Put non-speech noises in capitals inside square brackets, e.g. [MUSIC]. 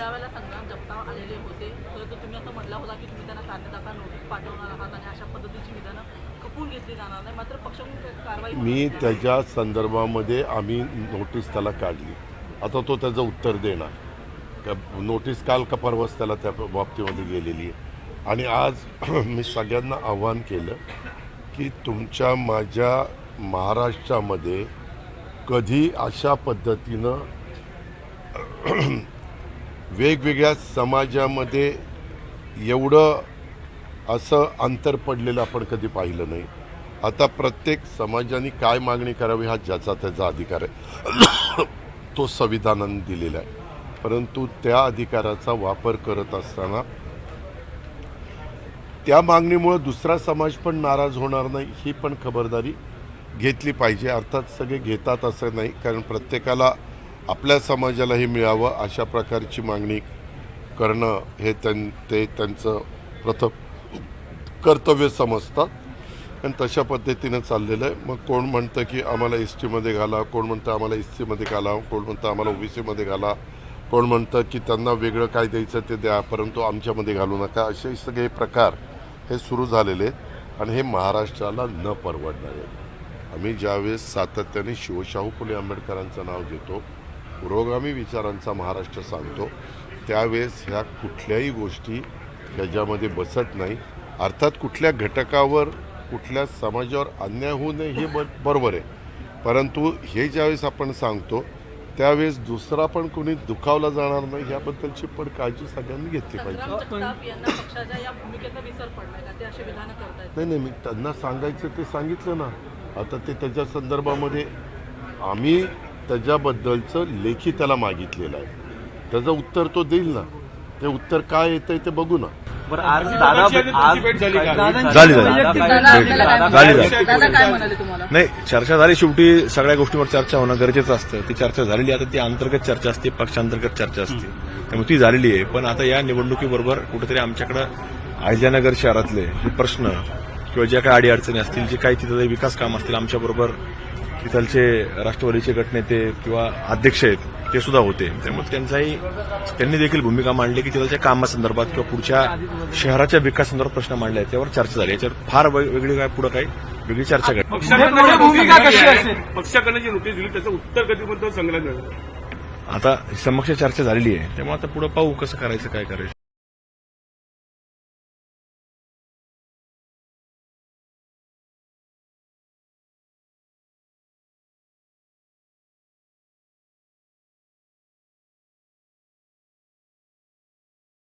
मेळाव्याला संग्राम जगताप आलेले होते. तर तो तुम्ही असं म्हटला होता की तुम्ही त्यांना कार्यदाखा नोटीस पाठवणार आहात आणि अशा पद्धतीची विधानं खपून घेतली जाणार नाही. मात्र पक्षाकडून कारवाई मी. त्याच्या संदर्भामध्ये आम्ही नोटीस त्याला काढली. आता तो त्याचं उत्तर देणार. का नोटीस काल का परवाच त्याला त्या बाबतीमध्ये गेलेली आहे. आणि आज [CLEARS THROAT] मी सगळ्यांना आव्हान केलं की तुमच्या माझ्या महाराष्ट्रामध्ये कधी अशा पद्धतीनं [CLEARS THROAT] [CLEARS THROAT] वेगवेगळ्या समाजामध्ये एवढं असं अंतर पडलेलं आपण कधी पाहिलं नाही. आता प्रत्येक समाजाने काय मागणी करावी हा ज्याचा त्याचा अधिकार आहे. [COUGHS] तो संविधानाने दिलेला आहे. परंतु त्या अधिकाराचा वापर करत असताना त्या मागणीमुळं दुसरा समाज पण नाराज होणार नाही ही पण खबरदारी घेतली पाहिजे. अर्थात सगळे घेतात असं नाही कारण प्रत्येकाला आपल्या समाजालाही मिळावं अशा प्रकारची मागणी करणं हे त्यां ते त्यांचं प्रथम कर्तव्य समजतात. आणि तशा पद्धतीनं चाललेलं आहे. मग कोण म्हणतं की आम्हाला एस टीमध्ये घाला कोण म्हणतं आम्हाला एस सीमध्ये घाला कोण म्हणतं आम्हाला ओबीसीमध्ये घाला कोण म्हणतं की त्यांना वेगळं काय द्यायचं ते द्या परंतु आमच्यामध्ये घालू नका असे सगळे प्रकार हे सुरू झालेले आहेत. आणि हे महाराष्ट्राला न परवडणारे आहे आम्ही ज्यावेळेस सातत्याने शिवशाहू फुले आंबेडकरांचं नाव घेतो पुरोगामी विचारांचा महाराष्ट्र सांगतो त्यावेळेस ह्या कुठल्याही गोष्टी ह्याच्यामध्ये बसत नाही. अर्थात कुठल्या घटकावर कुठल्या समाजावर अन्याय होऊ नये हे ब बरोबर आहे. परंतु हे ज्यावेळेस आपण सांगतो त्यावेळेस दुसरा पण कोणी दुखावला जाणार नाही याबद्दलची पण काळजी सगळ्यांनी घेतली पाहिजे. नाही नाही मी त्यांना सांगायचं ते सांगितलं ना. आता ते त्याच्या संदर्भामध्ये आम्ही त्याच्याबद्दलचं लेखी त्याला मागितलेलं आहे. त्याचं उत्तर तो देईल ना. ते उत्तर काय येतंय ते बघू ना. बरं आज दादा आज झाली? झाली, नाही चर्चा झाली. शेवटी सगळ्या गोष्टींवर चर्चा होणं गरजेचं असतं. ती चर्चा झालेली आहे. आता ती अंतर्गत चर्चा असते पक्षांतर्गत चर्चा असते. त्यामुळे ती झालेली आहे. पण आता या निवडणुकीबरोबर कुठेतरी आमच्याकडं अहिल्यानगर शहरातले जे प्रश्न किंवा ज्या काही अडीअडचणी असतील जे काही तिथले विकास काम असतील आमच्याबरोबर तिथलचे राष्ट्रवादीचे गटनेते किंवा अध्यक्ष आहेत ते सुद्धा होते. त्यामुळे त्यांचाही त्यांनी देखील भूमिका मांडली की तिथलच्या कामासंदर्भात किंवा पुढच्या शहराच्या विकासासंदर्भात प्रश्न मांडले आहेत त्यावर चर्चा झाली. याच्यावर फार वेगळी काय पुढे काही वेगळी चर्चा घडली पक्षाकडनं भूमिका जी नोटीस दिली त्याचं उत्तर कधीपर्यंत झालं आता समक्ष चर्चा झालेली आहे. त्यामुळे आता पुढे पाहू कसं करायचं काय करायचं.